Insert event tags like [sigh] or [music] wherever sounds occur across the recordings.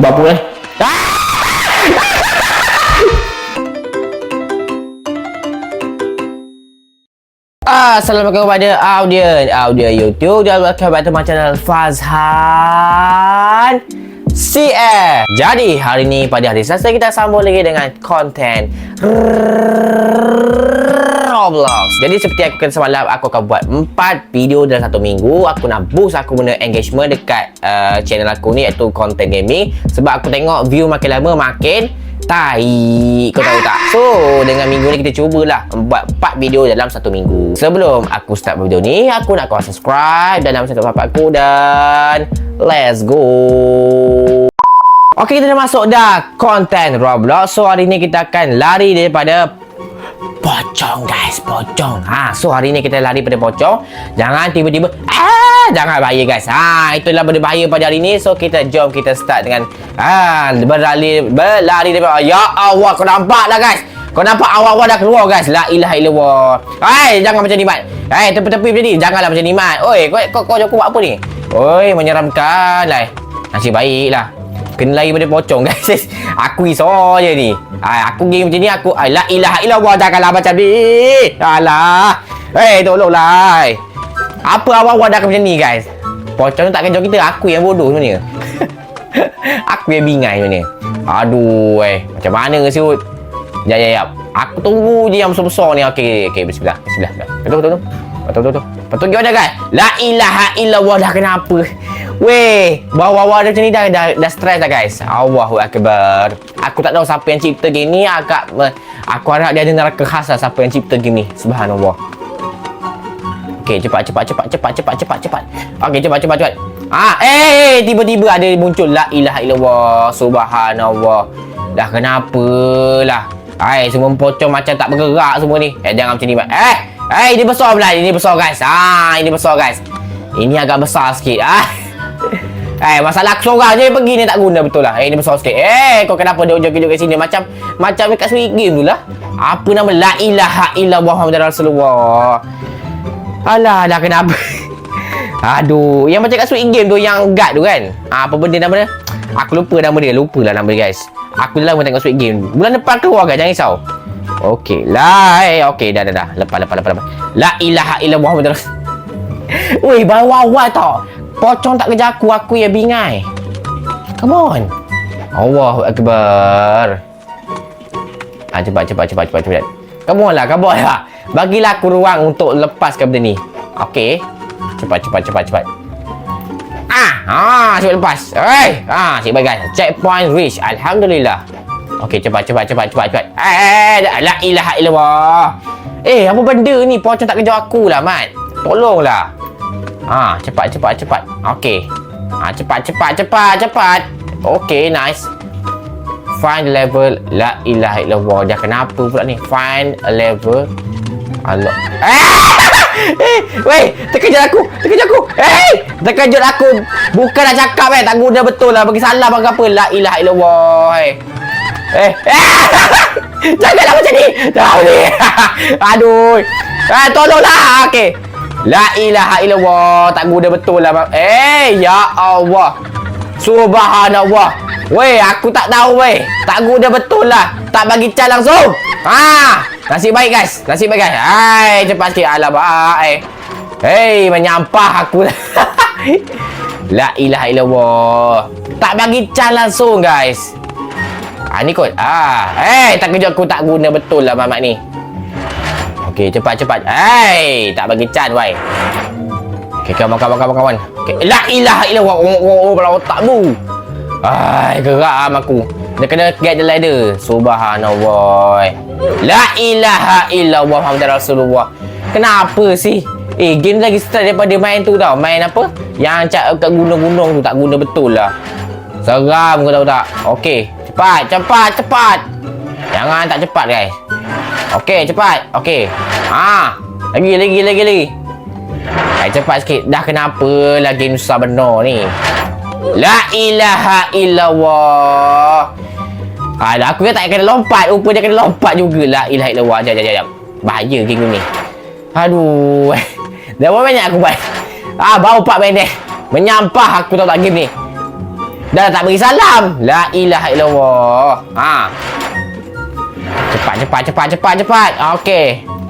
Buat apa eh? Assalamualaikum kepada audiens audio YouTube dan welcome back to my channel Fazhan CF. Jadi hari ni pada hari Selasa kita sambung lagi dengan konten Roblox. Jadi seperti aku kata semalam aku akan buat 4 video dalam satu minggu. Aku nak boost aku guna engagement dekat uh, channel aku ni iaitu content gaming. Sebab aku tengok view makin lama makin Tai. Kau tahu tak? So dengan minggu ni kita cubalah Buat 4 video dalam satu minggu. Sebelum aku start video ni Aku nak kau subscribe Dan nama bapak aku Dan Let's go. Okay kita dah masuk dah Konten Roblox. So hari ni kita akan lari daripada Pocong guys Pocong. Ha, So hari ni kita lari pada pocong. Jangan tiba-tiba ah, Jangan bahaya guys. Ha, Itulah benda bahaya pada hari ni. So kita jom kita start dengan ah, Berlari Berlari daripada Ya Allah kau nampak lah guys? Kau nampak awal-awal dah keluar guys? La ilaha illallah. Hai jangan macam ni Mat Hai tepi-tepi macam ni Janganlah macam ni Mat Oi kau kau, kau, buat apa ni? Oi menyeramkan lah Nasib baik lah Kena lari pada pocong [laughs] guys. Aku risau je ni. Ay, Aku game macam ni aku ay, La ilaha illallah Janganlah macam ni. Alah. Hei tolonglah ay. Apa awal-awal dah macam ni guys? Pocong tak kejar kita Aku yang bodoh sebenarnya. [laughs] Aku yang bingai sebenarnya. Aduh eh. Macam mana siut? Ya ya ya Aku tunggu je yang besar-besar ni. Okey okey bismillah Bismillah betul betul. Betul betul betul Betul gimana guys La ilaha illallah dah kenapa Weh Bawa-bawa dah macam ni dah Dah, dah stress dah guys. Allahu Akbar. Aku tak tahu siapa yang cipta game ni Agak Aku harap dia ada neraka khas lah Siapa yang cipta game ni Subhanallah. Okey cepat cepat cepat cepat cepat cepat cepat. Okey cepat cepat cepat. Ah, eh, eh, tiba-tiba ada muncul la ilaha illallah, subhanallah. Dah kenapa lah? Hai, semua pocong macam tak bergerak semua ni. Eh, jangan macam ni, Mat. Eh, eh, ini besar pula. Ini besar, guys. Ah, ini besar, guys. Ini agak besar sikit. Ah. [laughs] Eh, masalah aku seorang je pergi ni tak guna betul lah. Eh, ini besar sikit. Eh, kau kenapa dia joget-joget kat sini? Macam, macam dekat Sweet Game tu lah. Apa nama? La ilaha illallah Muhammad Rasulullah. Alah, dah kenapa? [laughs] Aduh, yang macam kat Sweet Game tu yang guard tu kan. Ah, apa benda nama dia? Aku lupa nama dia, lupa lah nama dia guys. Aku dah lama tengok Sweet Game. Bulan depan keluar kan, jangan risau. Okey lah, eh, okey dah dah dah. Lepas lepas lepas lepas. La ilaha illallah Muhammad Rasul. [laughs] Weh, baru awal tau. Pocong tak kejar aku, aku yang bingai. Come on. Allahu Akbar. Ah, cepat, cepat, cepat, cepat, cepat. Come on lah, come on lah. Bagilah aku ruang untuk lepaskan benda ni. Okey. Cepat, cepat, cepat, cepat. Ah, ah, cepat lepas. Hei, ah, cik bagai. Checkpoint reach. Alhamdulillah. Okey, cepat, cepat, cepat, cepat, cepat. Eh, la ilaha illallah. Eh, apa benda ni? Pocong tak kejar aku lah, Mat. Tolonglah. Ah, cepat, cepat, cepat. Okey. Ah, cepat, cepat, cepat, cepat. Okey, nice. Find level La ilaha illallah Dah kenapa pula ni Find a level Allah [laughs] Eh Weh Terkejut aku Terkejut aku Eh Terkejut aku Bukan nak cakap eh Tak guna betul lah Bagi salah bagi apa La ilaha illallah Eh Eh, eh. [laughs] Janganlah macam ni Tahu [laughs] ni Aduh Eh tolonglah Okey La ilaha illallah Tak guna betul lah Eh Ya Allah Subhanallah Weh, aku tak tahu weh. Tak guna betul lah. Tak bagi cal langsung. Ha! Nasib baik guys. Nasib baik guys. Hai, cepat sikit. Alamak. Eh. Hei, menyampah aku. [laughs] La ilaha illallah. Tak bagi cal langsung guys. Ah, ni kot. Ah, hey, tak kejut aku tak guna betul lah mamat ni. Okey, cepat cepat. Hey, tak bagi can wai. Okey, kawan kawan kawan kawan. Okay. La ilaha illallah. Oh, oh, oh, oh, otakmu. Ai, geram aku. Dia kena get the ladder. Subhanallah. La ilaha illallah Muhammad Rasulullah. Kenapa sih? Eh, game lagi start daripada main tu tau. Main apa? Yang cak kat gunung-gunung tu tak guna betul lah. Seram kau tahu tak? Okey. Cepat, cepat, cepat. Jangan tak cepat guys. Okey, cepat. Okey. Ha. Lagi, lagi, lagi, lagi. Hai, cepat sikit. Dah kenapa game susah benar ni? La ilaha illallah. Alah, aku kan tak kena lompat. Rupa dia kena lompat juga. La ilaha illallah. Jap, jap, jap. Bahaya game ni. Aduh. [laughs] Dah berapa banyak aku buat? Ah, baru 4 minit. Menyampah aku tahu tak game ni. Dah tak bagi salam. La ilaha illallah. Ha. Cepat, cepat, cepat, cepat, cepat. Okey.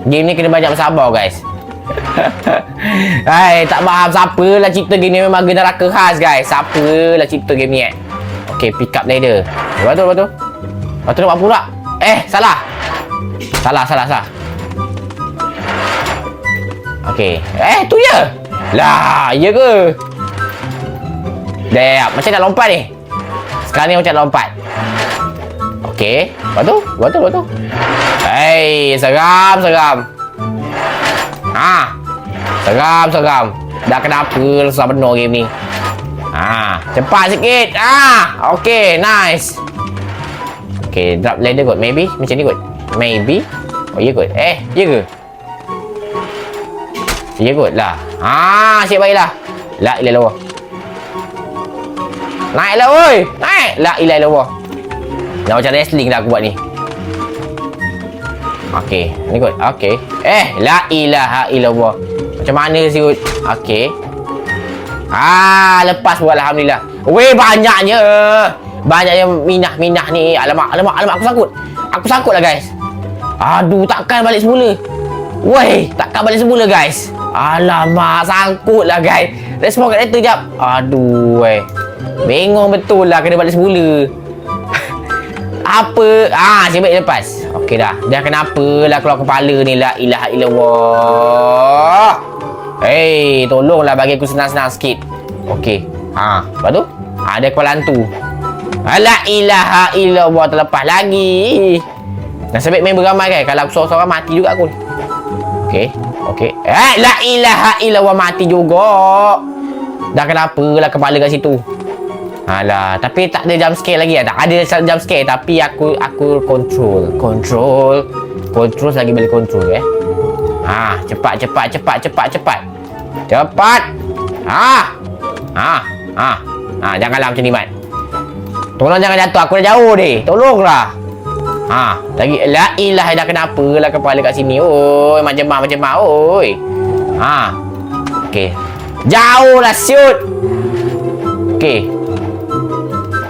Game ni kena banyak bersabar, guys. [laughs] Hai, tak faham siapa lah cipta game ni memang gena neraka khas, guys. Siapa lah cipta game ni, eh? Okey, pick up ladder. Lepas tu, lepas tu. Lepas tu nak buat pula. Eh, salah. Salah, salah, salah. Okey. Eh, tu. Lah, ya ke? Dah, macam nak lompat ni. Sekarang ni macam nak lompat. Okey. Lepas tu, lepas tu, lepas tu. Hei, seram, seram. Ha. Seram, seram. Dah kenapa susah benar game ni. Ha, cepat sikit. Ha, okey, nice. Okey, drop ladder kot. Maybe macam ni kot. Maybe. Oh, ya kot. Eh, ya ke? Ya kot lah. Ha, siap baiklah. La ilaha illallah. Naiklah woi. Naik. La ilaha illallah. Dah macam wrestling dah aku buat ni. Okey, ni kot. Okey. Eh, la ilaha illallah. Macam mana siut? Okey. Ah, lepas pun alhamdulillah. Weh, banyaknya. Banyaknya minah-minah ni. Alamak, alamak, alamak aku sangkut. Aku sangkut lah guys. Aduh, takkan balik semula. Weh, takkan balik semula guys. Alamak, sangkut lah guys. Respon kat letter jap. Aduh, weh. Bengong betul lah kena balik semula. [laughs] Apa? Ah, saya baik lepas. Okey dah. Dah kenapa lah keluar kepala ni la ilaha illallah. Hei, tolonglah bagi aku senang-senang sikit. Okey. Ha, lepas tu? Ada kepala hantu. La ilaha illallah terlepas lagi. Nasib baik main beramai kan. Kalau aku seorang-seorang mati juga aku. Okey. Okey. Eh, la ilaha illallah mati juga. Dah kenapa lah kepala kat situ? Alah, tapi tak ada jump scare lagi tak ada jump scare tapi aku aku control, control, control lagi boleh control eh. Ha, cepat cepat cepat cepat cepat. Cepat. Ha. Ha. Ha. Ha, janganlah macam ni, Mat. Tolong jangan jatuh, aku dah jauh ni. Tolonglah. Ha, lagi la ilaha dah kenapa lah kepala kat sini. Oi, macam mah macam mah. Oi. Ha. Okey. Jauh lah siut. Okey.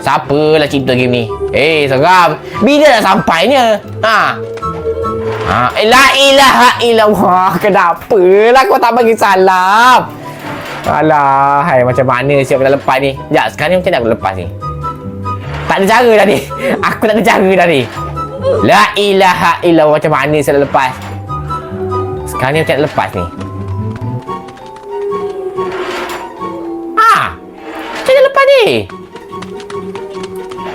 Siapa lah cipta game ni? Eh, seram. Bila nak sampainya? Ha. Ha, eh, la ilaha illallah. [laughs] Kenapa lah kau tak bagi salam? Alah, hai macam mana siap nak lepas ni? Sekejap, sekarang ni macam mana aku lepas ni? Tak ada cara dah ni. [laughs] Aku tak ada cara dah ni. La ilaha illallah macam mana saya nak lepas? Sekarang ni macam nak lepas ni? Ha! Macam mana lepas ni?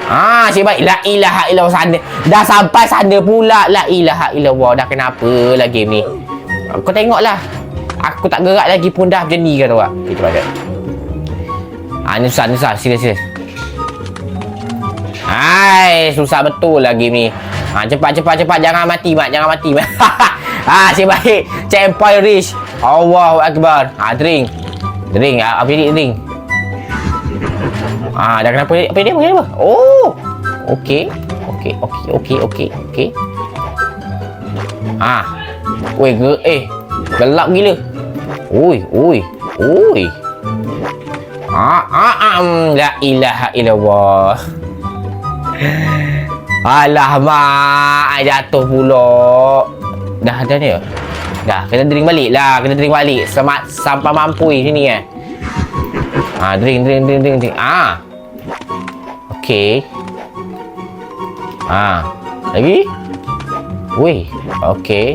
Ah, si baik. La ilaha illallah sana. Dah sampai sana pula. La ilaha illallah. Dah kenapa lah game ni? Kau tengoklah. Aku tak gerak lagi pun dah macam ni kan tu. Kita baca. Ah, ni susah, ni susah. Serius, serius. Hai, susah betul lah game ni. Ha, cepat, cepat, cepat. Jangan mati, Mat. Jangan mati, Mat. [laughs] ha, si baik. Checkpoint reach. Allahu Akbar. Ha, drink. Drink. Ha, apa jadi drink? Ah, dah kenapa apa dia panggil apa? Oh. Okey. Okey, okey, okey, okey, okey. Ah. Woi, ge eh. Gelap gila. Oi, oi, oi. Ah, ah, ah, la ilaha illallah. Alah, mak. Jatuh pula. Dah ada ni? Dah, kena drink balik lah. Kena drink balik. Semat, sampai mampu sini eh. Ah, drink, drink, drink, drink, drink. Ah. Okey. Ah. Lagi? Wih. Okey.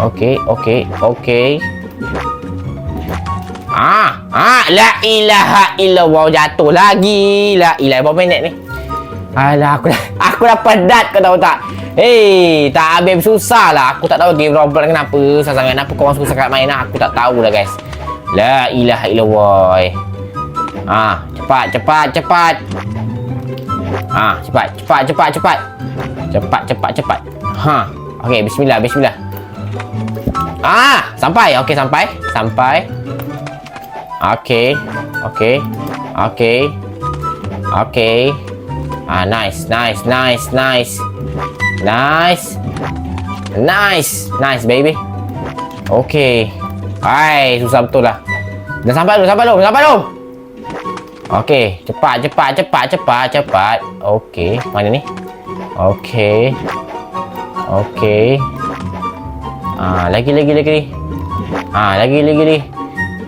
Okey, okey, okey. Ah, ah, la ilaha illallah jatuh lagi. La ilaha berapa minit ni? Alah, aku dah, [laughs] aku dah pedat kau tahu tak? Hei, tak habis susah lah. Aku tak tahu game Roblox kenapa. Sangat kenapa kau orang suka sangat main lah. Aku tak tahu lah guys. La ilaha illallah. Ah, cepat, cepat, cepat. Ah, cepat, cepat, cepat, cepat. Cepat, cepat, cepat. Ha. Okey, bismillah, bismillah. Ah, sampai. Okey, sampai. Sampai. Okey. Okey. Okey. Okey. Ah, nice, nice, nice, nice. Nice. Nice. Nice, baby. Okey. Hai, susah betul lah. Dah sampai belum? Sampai belum? Sampai belum? Okey, cepat, cepat, cepat, cepat, cepat. Okey, mana ni? Okey. Okey. Ah, lagi, lagi, lagi. Ah, lagi, lagi, lagi.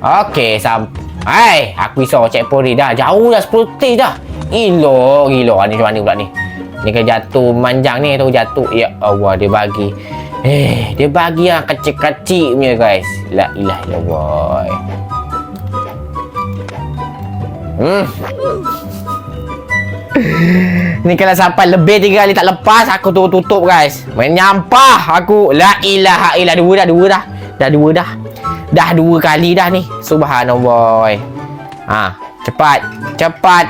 Okey, sam. Hai, aku risau cek pori dah. Jauh dah 10 tis dah. Gila, gila. Ni macam mana pula ni? Ni kan jatuh manjang ni tu jatuh. Ya Allah, dia bagi. Eh, dia bagi yang kecil-kecil punya guys. La ilaha illallah. Hmm. Ni kalau sampai lebih tiga kali tak lepas Aku tu tutup guys. Menyampah aku. La ilaha illallah. Dua dah Dua dah. Dah dua dah. Dah dua kali dah ni. Subhanallah. Ha Cepat. Cepat.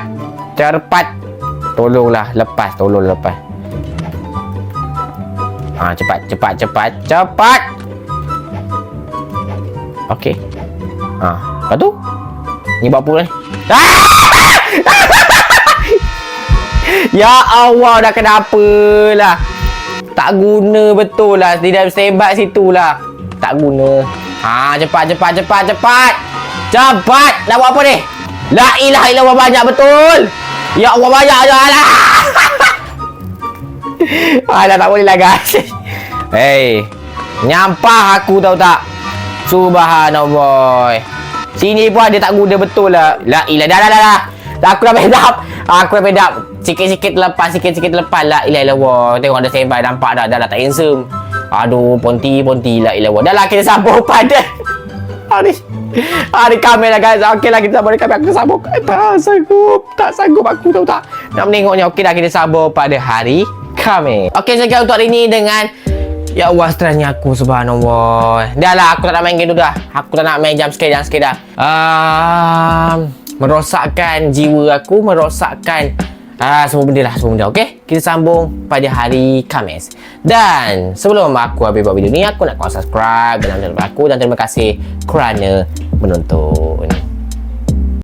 Cepat. Tolonglah. Lepas. Tolong lepas. Ha cepat. Cepat. Cepat. Cepat. Okey. Ha Lepas tu? Ni buat apa ni? Ah! [laughs] Ya Allah dah kenapa lah Tak guna betul lah. Tidak sebat situ lah. Tak guna. Ha cepat cepat cepat cepat. Cepat. Nak buat apa ni? La ilaha illallah banyak betul. Ya Allah banyak je [laughs] Alah Alah tak boleh lah guys. [laughs] Hey Nyampah aku tahu tak? Subhanallah Sini pun ada tak guna betul lah. La ilah dah dah dah dah. Aku dah bedap Aku dah bedap Sikit-sikit lepas Sikit-sikit lepas. La ilah ilah wah. Tengok ada standby Nampak dah Dah dah tak handsome. Aduh Ponti Ponti La ilah wah. Dah lah kita sambung [laughs] pada. Hari Hari kami lah guys. Okey lah kita sambung. Kami Aku sambung. Eh, Tak sanggup. Tak sanggup aku tahu tak? Nak menengoknya Okey dah kita sambung pada hari kami Okey sekian untuk hari ini dengan Ya Allah stresnya aku subhanallah. Dah lah aku tak nak main game tu dah. Aku tak nak main jam scare jam scare dah. Um, Merosakkan jiwa aku Merosakkan uh, Semua benda lah Semua benda okay Kita sambung pada hari Khamis Dan Sebelum aku habis buat video ni Aku nak kau subscribe Dan nonton aku. Dan terima kasih Kerana Menonton